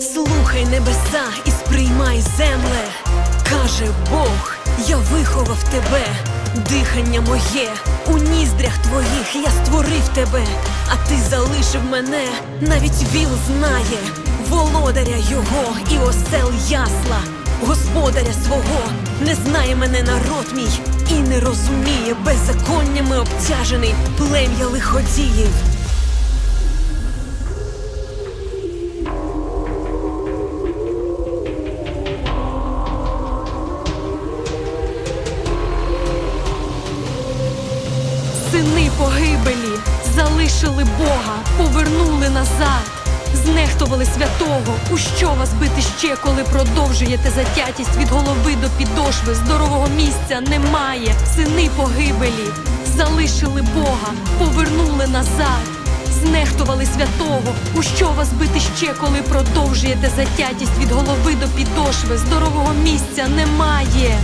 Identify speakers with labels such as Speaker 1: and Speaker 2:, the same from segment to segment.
Speaker 1: Слухай небеса і сприймай земле, каже Бог, я виховав тебе, дихання моє у ніздрях твоїх я створив тебе, а ти залишив мене, навіть віл знає. Володаря його і осел ясла, господаря свого не знає мене народ мій. І не розуміє беззаконнями обтяжений плем'я лиходіїв. Сини погибелі залишили Бога, повернули назад, знехтували святого. У що вас бити ще, коли продовжуєте затятість від голови до підошви? Здорового місця немає. Сини погибелі залишили Бога, повернули назад. Знехтували святого, у що вас бити ще, коли продовжуєте затятість від голови до підошви? Здорового місця немає.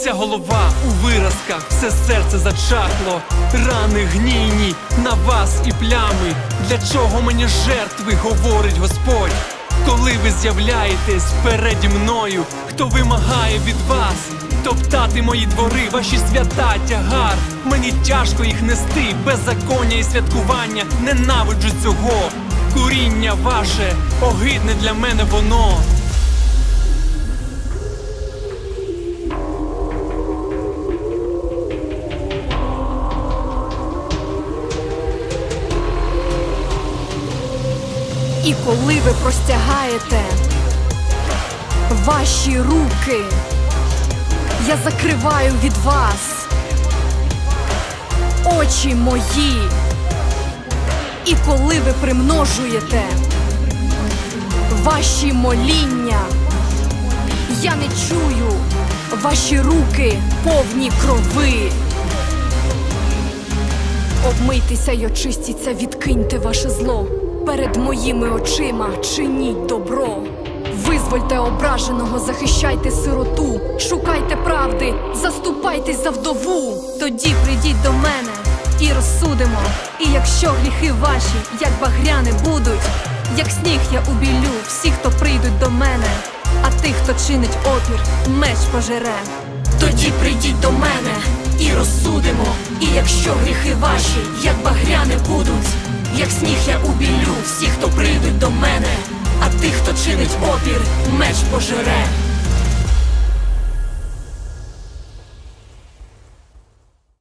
Speaker 2: Уся голова у виразках, все серце зачахло, рани гнійні на вас і плями. Для чого мені жертви, говорить Господь, коли ви з'являєтесь переді мною, хто вимагає від вас топтати мої двори, ваші свята тягар. Мені тяжко їх нести, беззаконня і святкування, ненавиджу цього. Куріння ваше, огидне для мене воно.
Speaker 1: І коли ви простягаєте ваші руки, я закриваю від вас очі мої. І коли ви примножуєте ваші моління, я не чую ваші руки повні крови. Обмийтеся й очистіться, відкиньте ваше зло. Перед моїми очима чиніть добро. Визвольте ображеного, захищайте сироту, шукайте правди, заступайтесь за вдову. Тоді прийдіть до мене і розсудимо. І якщо гріхи ваші, як багряни будуть, як сніг я убілю всіх, хто прийдуть до мене, а тих, хто чинить опір, меч пожере. Тоді прийдіть до мене і розсудимо. І якщо гріхи ваші, як багряни будуть, як сніг я убілю всіх, хто прийдуть до мене, а тих, хто чинить опір, меч пожере.